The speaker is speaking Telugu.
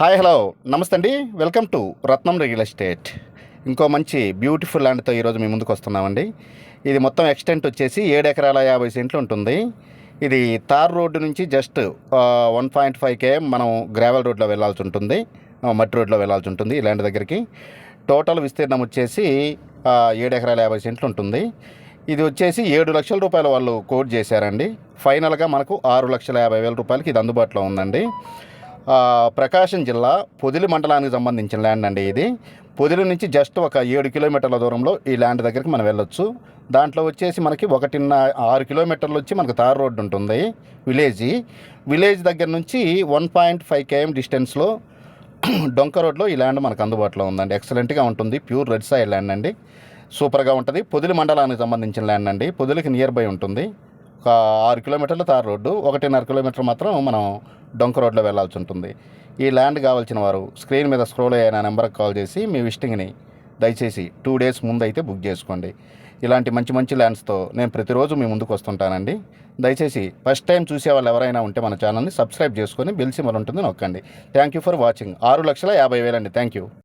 Hi hello. నమస్తే అండి. Welcome to Ratnam real estate. ఇంకో మంచి బ్యూటిఫుల్ ల్యాండ్తో ఈరోజు మీ ముందుకు వస్తున్నామండి. ఇది మొత్తం ఎక్స్టెంట్ వచ్చేసి ఏడు ఎకరాల యాభై సెంట్లు ఉంటుంది. ఇది తార్ రోడ్డు నుంచి just one point five KM మనం గ్రావెల్ రోడ్లో వెళ్ళాల్సి ఉంటుంది. మట్టి రోడ్లో వెళ్ళాల్సి ఉంటుంది ఈ ల్యాండ్ దగ్గరికి. టోటల్ విస్తీర్ణం వచ్చేసి ఏడు ఎకరాల యాభై సెంట్లు ఉంటుంది. ఇది వచ్చేసి ఏడు లక్షల రూపాయలు వాళ్ళు కోట్ చేశారండి. ఫైనల్గా మనకు ఆరు లక్షల యాభై వేల రూపాయలకి ఇది అందుబాటులో ఉందండి. ప్రకాశం జిల్లా పొదిలి మండలానికి సంబంధించిన ల్యాండ్ అండి ఇది. పొదిలి నుంచి జస్ట్ ఒక ఏడు కిలోమీటర్ల దూరంలో ఈ ల్యాండ్ దగ్గరికి మనం వెళ్ళొచ్చు. దాంట్లో వచ్చేసి మనకి ఒకటిన్న ఆరు కిలోమీటర్లు వచ్చి మనకు తార్ రోడ్డు ఉంటుంది విలేజ్. విలేజ్ దగ్గర నుంచి వన్ పాయింట్ ఫైవ్ కేఎం డిస్టెన్స్లో డొంక రోడ్లో ఈ ల్యాండ్ మనకు అందుబాటులో ఉందండి. ఎక్సలెంట్గా ఉంటుంది ప్యూర్ రెడ్ సైడ్ ల్యాండ్ అండి. సూపర్గా ఉంటుంది. పొదిలి మండలానికి సంబంధించిన ల్యాండ్ అండి. పొదిలికి నియర్ బై ఉంటుంది. ఒక ఆరు కిలోమీటర్ల తార్ రోడ్డు ఒకటిన్నర కిలోమీటర్ మాత్రం మనం డొంక రోడ్లో వెళ్ళాల్సి ఉంటుంది. ఈ ల్యాండ్ కావాల్సిన వారు స్క్రీన్ మీద స్క్రోల్ అయిన నెంబర్కి కాల్ చేసి మీ విస్టింగ్ని దయచేసి టూ డేస్ ముందు అయితే బుక్ చేసుకోండి. ఇలాంటి మంచి మంచి ల్యాండ్స్తో నేను ప్రతిరోజు మీ ముందుకు వస్తుంటానండి. దయచేసి ఫస్ట్ టైం చూసే వాళ్ళు ఎవరైనా ఉంటే మన ఛానల్ని సబ్స్క్రైబ్ చేసుకొని బెల్ సింబల్ ఉంటుంది నొక్కండి. Thank you for watching. ఆరు లక్షల యాభై వేలండి. Thank you.